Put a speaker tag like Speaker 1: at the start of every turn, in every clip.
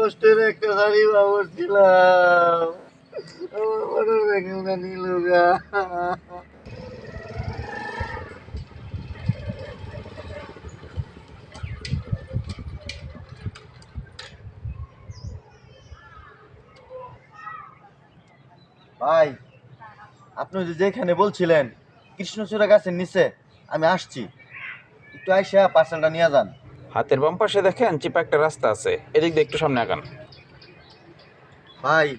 Speaker 1: কষ্টের একটা শাড়ি আমার সাইকেলটা নিল গা। ভাই, আপনি যে যেখানে বলছিলেন, কৃষ্ণচূড়া গাছের নিচে, আমি আসছি। একটু আইসা পার্সেলটা নিয়ে যান।
Speaker 2: হাতের বাম পাশে দেখেন চিপা একটা রাস্তা আছে। এদিক দিয়ে একটু সামনে আগান।
Speaker 1: ভাই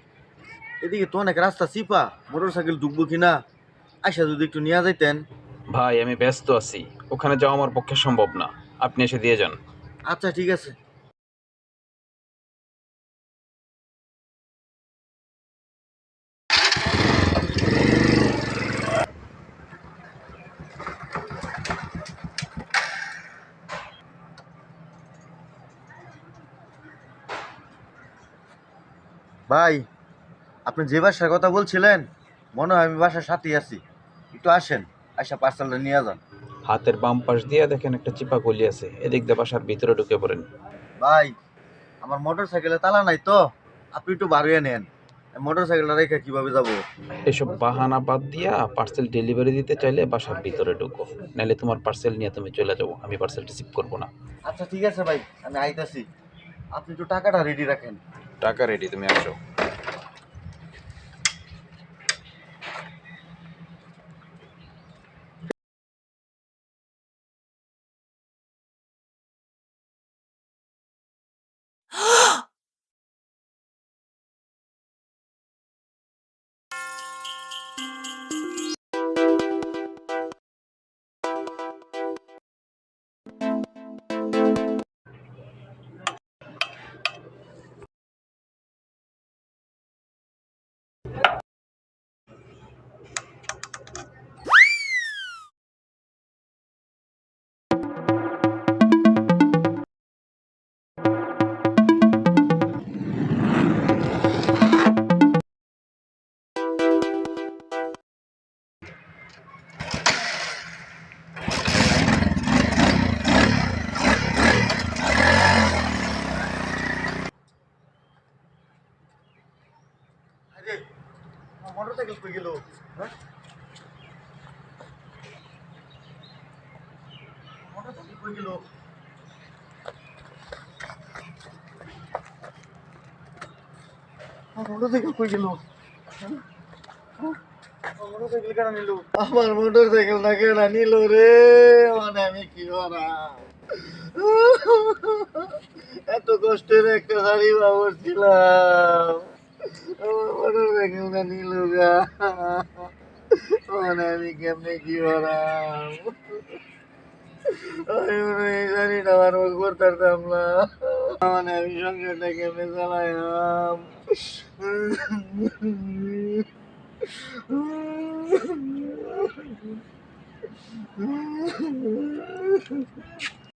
Speaker 1: এদিকে তো অনেক রাস্তা চিপা মোটর সাইকেল ঢুকবো কিনা? আইসা যদি একটু নিয়ে যাইতেন।
Speaker 2: ভাই আমি ব্যস্ত আছি। ওখানে যাওয়া আমার পক্ষে সম্ভব না। আপনি এসে দিয়ে যান।
Speaker 1: আচ্ছা ঠিক আছে। ভাই আপনি যে বাসার কথা বলছিলেন মনে হয় আমি বাসার সাথেই আছি। একটু আসেন আইসা পার্সেলটা নিয়ে যান।
Speaker 2: হাতের বাম পাশ দিয়ে দেখেন একটা চিপা গলি আছে এদিক দিয়ে বাসার ভিতরে ঢুকে পড়েন।
Speaker 1: ভাই আমার মোটর সাইকেলে তালা নাই তো আপনি একটু বাড়িয়ে নেন। মোটর সাইকেলটা রেখে কীভাবে যাব?
Speaker 2: এসব বাহানা বাদ দিয়া পার্সেল ডেলিভারি দিতে চাইলে বাসার ভিতরে ঢুকো নাহলে তোমার পার্সেল নিয়ে তুমি চলে যাব আমি পার্সেল রিসিভ করব না।
Speaker 1: আচ্ছা ঠিক আছে ভাই আমি আইতাছি। আপনি একটু টাকাটা রেডি রাখেন।
Speaker 2: টাকা রেডি তুমি আসো
Speaker 1: মোটর সাইকেল কই গেল হ্যাঁ? মোটর সাইকেল কই গেল মোটর কই গেল কেন নিল রে। মানে আমি কি এত কষ্টের একটা শাড়ি বাবরছিলাম আমার মোটর সাইকেলটা নিল গা মানে আমি কেমনে কি করাম আমি মনে হয় এই শাড়িটা আমার মুখ করতাম না মানে আমি সংসারটা কেমনে চালাইলাম